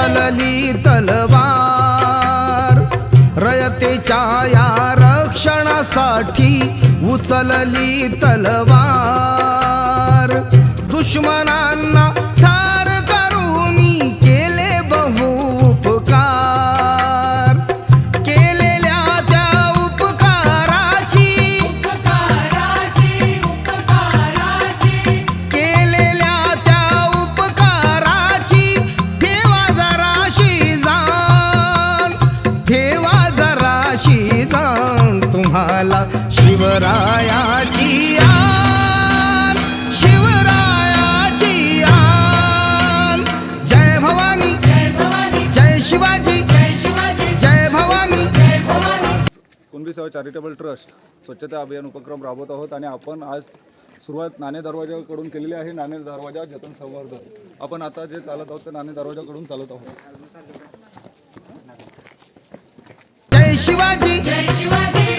उचलली तलवार. रयतेच्या या रक्षणासाठी उचलली तलवार. दुश्मनांना जय शिवाजी। जय भवानी। कुणबी सेवा चॅरिटेबल ट्रस्ट स्वच्छता अभियान उपक्रम राबवत आहोत आणि आपण आज सुरुवात नाणे दरवाजाकडून केलेली आहे नाणे दरवाजा जतन संवर्धन. आपण आता जे चालत आहोत ते नाणे दरवाजाकडून चालत आहोत. जय शिवाजी। हर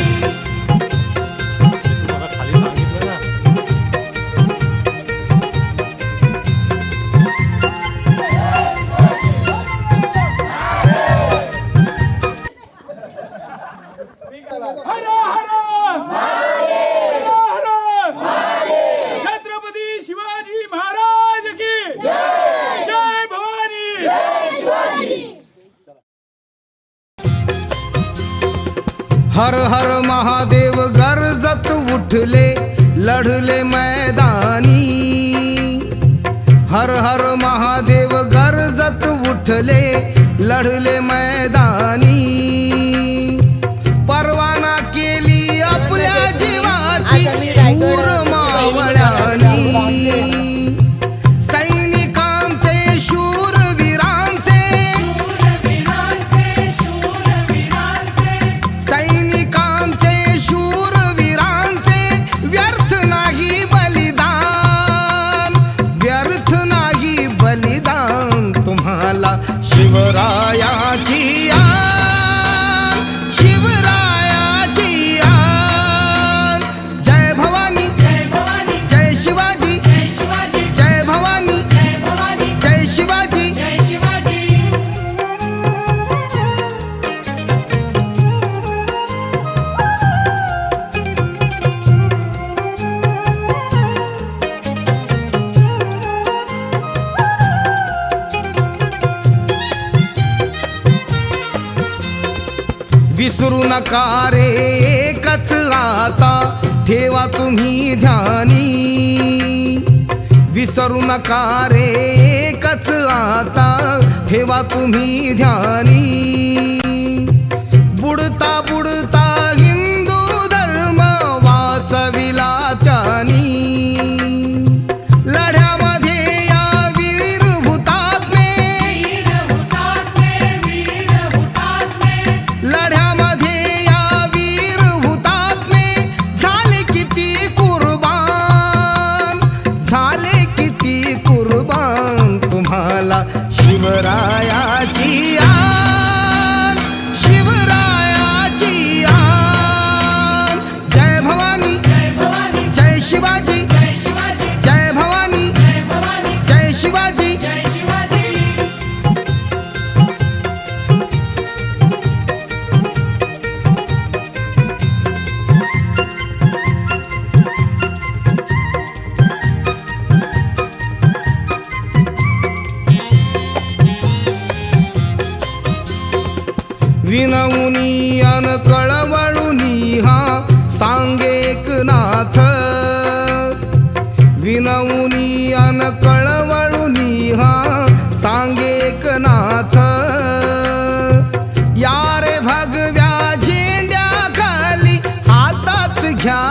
लढले मैदानी. विसरू नका रे एकच आता ठेवा तुम्ही ध्यानी. विसरू नका रे एकच आता ठेवा तुम्ही ध्यानी. कळवळुनी हा सांगेक नाथ विनवनी अन कळवळुनी हा सांगेक नाथ यारे भगव्या झेंड्या खाली हातात घ्या.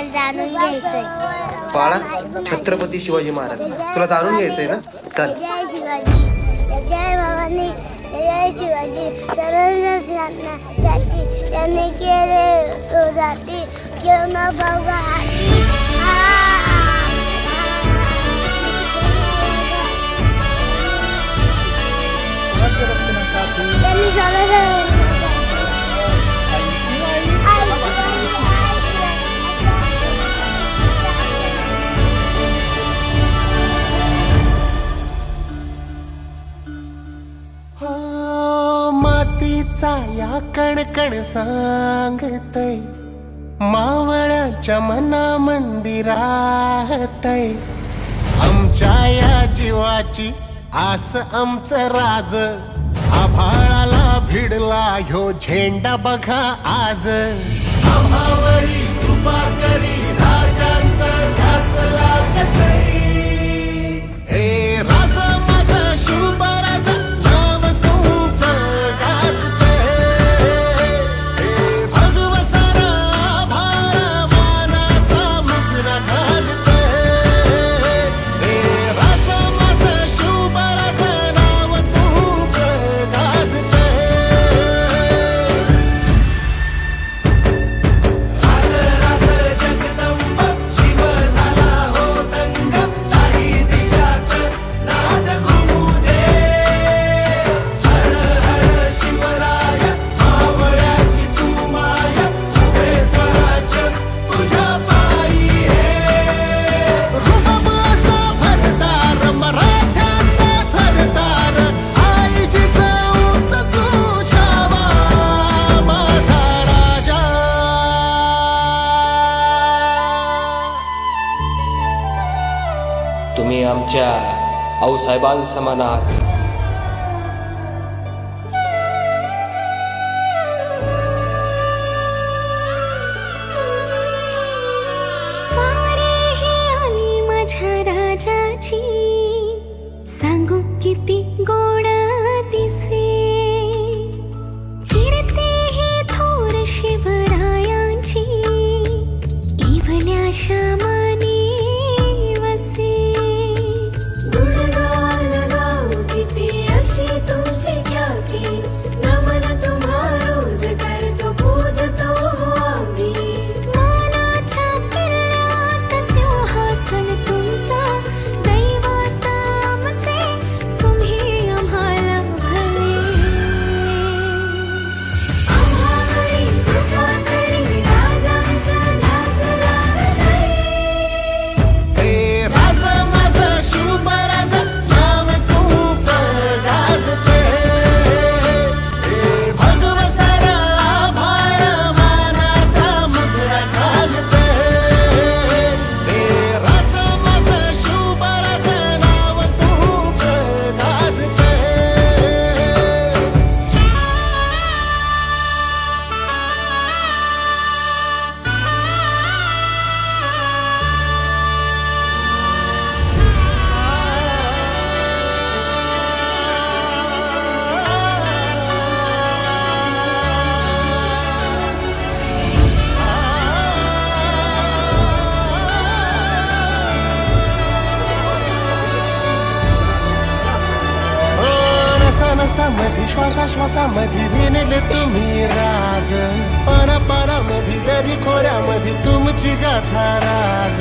महाराजांबद्दल जाणून घ्यायचंय. बाळा छत्रपती शिवाजी महाराज. तुला जाणून घ्यायचंय ना? चल. जय शिवाजी. जय भवानी. जय शिवाजी. सर्वांसाठी त्यांनी केले जाती घेऊन बघा हाती त्यांनी मातीचा या कणकण सांगतय. मावळ्याच्या मना मंदिरातय आमच्या या जीवाची आस आमचं राज. आभाळाला भिडला ह्यो झेंडा बघा आज. आम्हावरी कृपा करी आऊसाहेबांसमान आहात श्वासा श्वासामध्ये विणले तुम्ही राज. पाना पानामध्ये दरी खोऱ्यामध्ये तुमची गाथा राज.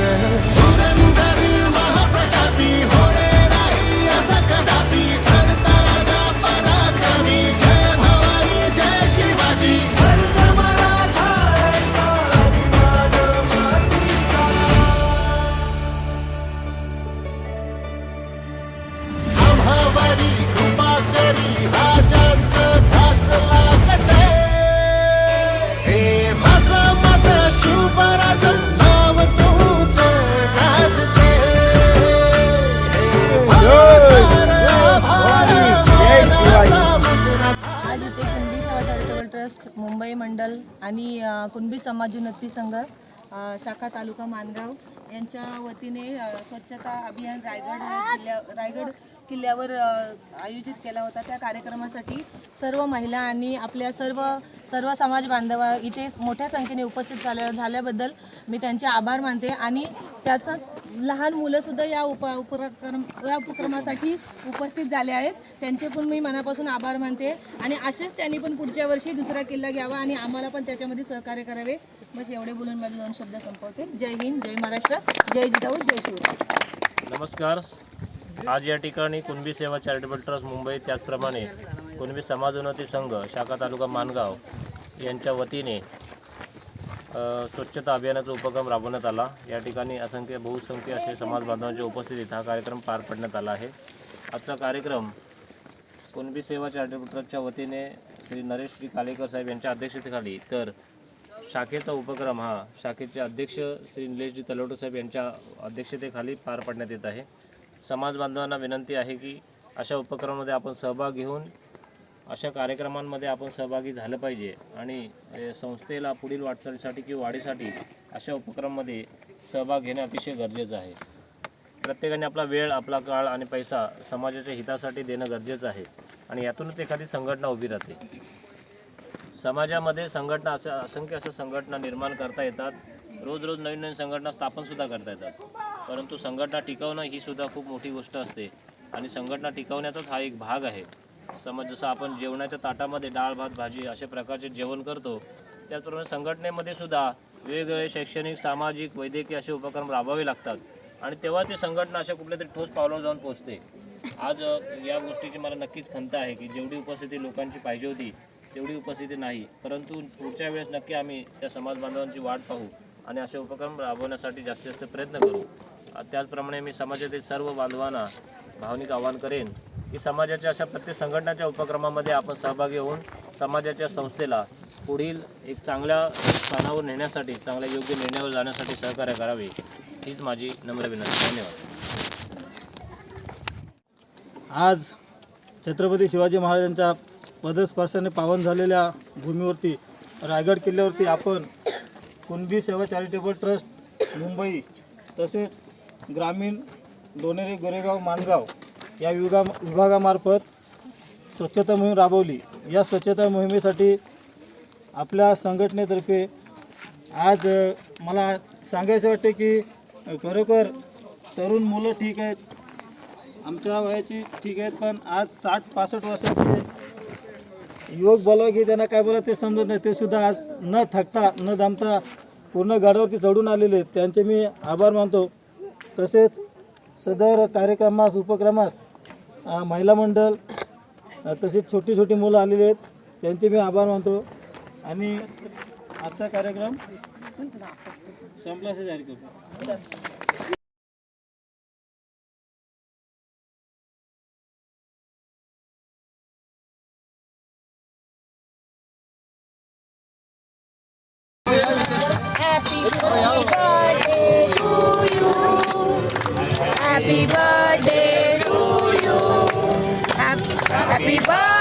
धुरंधर महाप्रतापी हो समाजोन्नती संघ शाखा तालुका मानगाव यांच्या वतीने स्वच्छता अभियान रायगड जिल्ह्या रायगड किल्ल्यावर आयोजित केला होता. त्या कार्यक्रमासाठी सर्व महिला आणि आपल्या सर्व सर्व समाज बांधवा इथे मोठ्या संख्येने उपस्थित झाल्या झाल्याबद्दल मी त्यांचे आभार मानते आणि त्याचंच लहान मुलंसुद्धा या उप उपक्रम या उपक्रमासाठी उपस्थित झाले आहेत. त्यांचे पण मी मनापासून आभार मानते आणि असेच त्यांनी पण पुढच्या वर्षी दुसरा किल्ला घ्यावा आणि आम्हाला पण त्याच्यामध्ये सहकार्य करावे. बस एवढे बोलून माझे दोन शब्द संपवते. जय हिंद जय महाराष्ट्र जय जिजाऊ जय शिवराय. नमस्कार. आज या ठिकाणी कुणबी सेवा चॅरिटेबल ट्रस्ट मुंबई त्याचप्रमाणे कुणबी समाजोन्नती संघ शाखा तालुका मानगाव यांच्या वतीने स्वच्छता अभियानाचा उपक्रम राबवण्यात आला. या ठिकाणी असंख्य बहुसंख्य असे समाज बांधवांच्या उपस्थितीत हा कार्यक्रम पार पाडण्यात आला आहे. आजचा कार्यक्रम कुणबी सेवा चॅरिटेबल ट्रस्टच्या वतीने श्री नरेश श्री कालेकर साहेब यांच्या अध्यक्षतेखाली तर शाखेचा उपक्रम हा शाखेचे अध्यक्ष श्री निलेशजी तलवटे साहेब यांच्या अध्यक्षतेखाली पार पाडण्यात येत आहे. समाज बांधवांना विनंती आहे की अशा उपक्रमामध्ये आपण सहभाग घेऊन अशा कार्यक्रमांमध्ये आपण सहभागी झालं पाहिजे आणि संस्थेला पुढील वाटचालीसाठी किंवा वाढीसाठी अशा उपक्रमामध्ये सहभाग घेणे अतिशय गरजेचं आहे. प्रत्येकाने आपला वेळ आपला काळ आणि पैसा समाजाच्या हितासाठी देणं गरजेचं आहे आणि यातूनच एखादी संघटना उभी राहते. समाजामध्ये संघटना असं असंख्य अशा संघटना निर्माण करता येतात. रोज रोज नवीन नवीन संघटना स्थापनसुद्धा करता येतात. परंतु संघटना टिकवणं ही सुद्धा खूप मोठी गोष्ट असते. आणि संघटना टिकवण्याचाच हा एक भाग आहे. समज जसं आपण जेवणाच्या ताटामध्ये डाळ भात भाजी अशा प्रकारचे जेवण करतो त्याचप्रमाणे संघटनेमध्ये सुद्धा वेगवेगळे शैक्षणिक सामाजिक वैद्यकीय असे उपक्रम राबवावे लागतात. आणि तेव्हा ते संघटना अशा कुठल्या तरी ठोस पावलावर जाऊन पोहोचते. आज या गोष्टीची मला नक्कीच खंत आहे की जेवढी उपस्थिती लोकांची पाहिजे होती तेवढी उपस्थिती नाही. परंतु पुढच्या वेळेस नक्की आम्ही त्या समाज बांधवांची वाट पाहू. आणि असे उपक्रम राबवण्यासाठी जास्तीत जास्त प्रयत्न करू. त्याचप्रमाणे मी समाजातील सर्व बांधवांना भावनिक आवाहन करेन की समाजाच्या अशा प्रत्येक संघटनाच्या उपक्रमामध्ये आपण सहभागी होऊन समाजाच्या संस्थेला पुढील एक चांगल्या स्थानावर नेण्यासाठी चांगल्या योग्य निर्णयावर जाण्यासाठी सहकार्य करावे हीच माझी नम्र विनंती. धन्यवाद. आज छत्रपती शिवाजी महाराजांच्या पदस्पर्शाने पावन झालेल्या भूमीवरती रायगड किल्ल्यावरती आपण कुणबी सेवा चॅरिटेबल ट्रस्ट मुंबई तसेच ग्रामीण डोनेरे गोरेगाव माणगाव या विभागा विभागामार्फत स्वच्छता मोहीम राबवली. या स्वच्छता मोहिमेसाठी आपल्या संघटनेतर्फे आज मला सांगायचं वाटते की खरोखर तरुण मुलं ठीक आहेत आमच्या वयाची ठीक आहेत पण आज साठ पासष्ट वर्षाचे योग बोलावं की त्यांना काय बोला ते समजत नाही. ते सुद्धा आज न थकता न दमता पूर्ण गाड्यावरती चढून आलेले आहेत. त्यांचे मी आभार मानतो. तसेच सदर कार्यक्रमास उपक्रमास महिला मंडळ तसेच छोटी छोटी मुलं आलेली आहेत. त्यांचे मी आभार मानतो. आणि आजचा कार्यक्रम संपला असं जाहीर करतो Happy birthday!